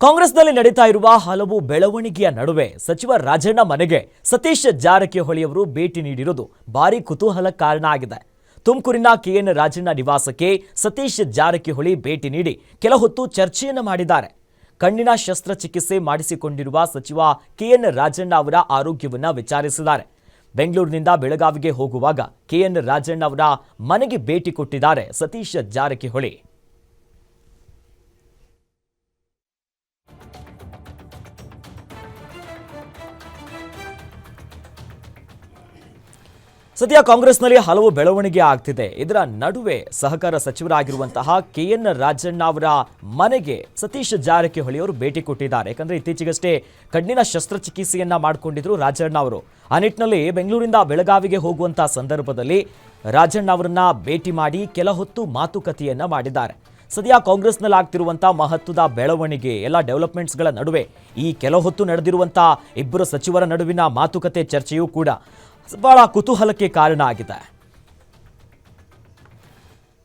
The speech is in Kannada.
ಕಾಂಗ್ರೆಸ್ನಲ್ಲಿ ನಡೀತಾ ಇರುವ ಹಲವು ಬೆಳವಣಿಗೆಯ ನಡುವೆ ಸಚಿವ ರಾಜಣ್ಣ ಮನೆಗೆ ಸತೀಶ್ ಜಾರಕಿಹೊಳಿ ಅವರು ಭೇಟಿ ನೀಡಿರುವುದು ಭಾರಿ ಕುತೂಹಲ ಕಾರಣ ಆಗಿದೆ. ತುಮಕೂರಿನ ಕೆಎನ್ ರಾಜಣ್ಣ ನಿವಾಸಕ್ಕೆ ಸತೀಶ್ ಜಾರಕಿಹೊಳಿ ಭೇಟಿ ನೀಡಿ ಕೆಲ ಹೊತ್ತು ಚರ್ಚೆಯನ್ನು ಮಾಡಿದ್ದಾರೆ. ಕಣ್ಣಿನ ಶಸ್ತ್ರಚಿಕಿತ್ಸೆ ಮಾಡಿಸಿಕೊಂಡಿರುವ ಸಚಿವ ಕೆಎನ್ ರಾಜಣ್ಣ ಅವರ ಆರೋಗ್ಯವನ್ನ ವಿಚಾರಿಸಿದ್ದಾರೆ. ಬೆಂಗಳೂರಿನಿಂದ ಬೆಳಗಾವಿಗೆ ಹೋಗುವಾಗ ಕೆಎನ್ ರಾಜಣ್ಣ ಅವರ ಮನೆಗೆ ಭೇಟಿ ಕೊಟ್ಟಿದ್ದಾರೆ ಸತೀಶ್ ಜಾರಕಿಹೊಳಿ. ಸದ್ಯ ಕಾಂಗ್ರೆಸ್ನಲ್ಲಿ ಹಲವು ಬೆಳವಣಿಗೆ ಆಗ್ತಿದೆ. ಇದರ ನಡುವೆ ಸಹಕಾರ ಸಚಿವರಾಗಿರುವಂತಹ ಕೆ ಎನ್ ರಾಜಣ್ಣ ಅವರ ಮನೆಗೆ ಸತೀಶ್ ಜಾರಕಿಹೊಳಿ ಅವರು ಭೇಟಿ ಕೊಟ್ಟಿದ್ದಾರೆ. ಯಾಕಂದ್ರೆ ಇತ್ತೀಚೆಗಷ್ಟೇ ಕಣ್ಣಿನ ಶಸ್ತ್ರಚಿಕಿತ್ಸೆಯನ್ನ ಮಾಡಿಕೊಂಡಿದ್ರು ರಾಜಣ್ಣ ಅವರು. ಆ ನಿಟ್ಟಿನಲ್ಲಿ ಬೆಂಗಳೂರಿಂದ ಬೆಳಗಾವಿಗೆ ಹೋಗುವಂತಹ ಸಂದರ್ಭದಲ್ಲಿ ರಾಜಣ್ಣ ಅವರನ್ನ ಭೇಟಿ ಮಾಡಿ ಕೆಲ ಹೊತ್ತು ಮಾತುಕತೆಯನ್ನ ಮಾಡಿದ್ದಾರೆ. ಸದ್ಯ ಕಾಂಗ್ರೆಸ್ನಲ್ಲಿ ಆಗ್ತಿರುವಂತಹ ಮಹತ್ವದ ಬೆಳವಣಿಗೆ, ಎಲ್ಲ ಡೆವಲಪ್ಮೆಂಟ್ಸ್ಗಳ ನಡುವೆ ಈ ಕೆಲ ಹೊತ್ತು ನಡೆದಿರುವಂತಹ ಇಬ್ಬರು ಸಚಿವರ ನಡುವಿನ ಮಾತುಕತೆ ಚರ್ಚೆಯೂ ಕೂಡ. ಬಹಳ ಕುತೂಹಲಕ್ಕೆ ಕಾರಣ ಆಗಿದೆ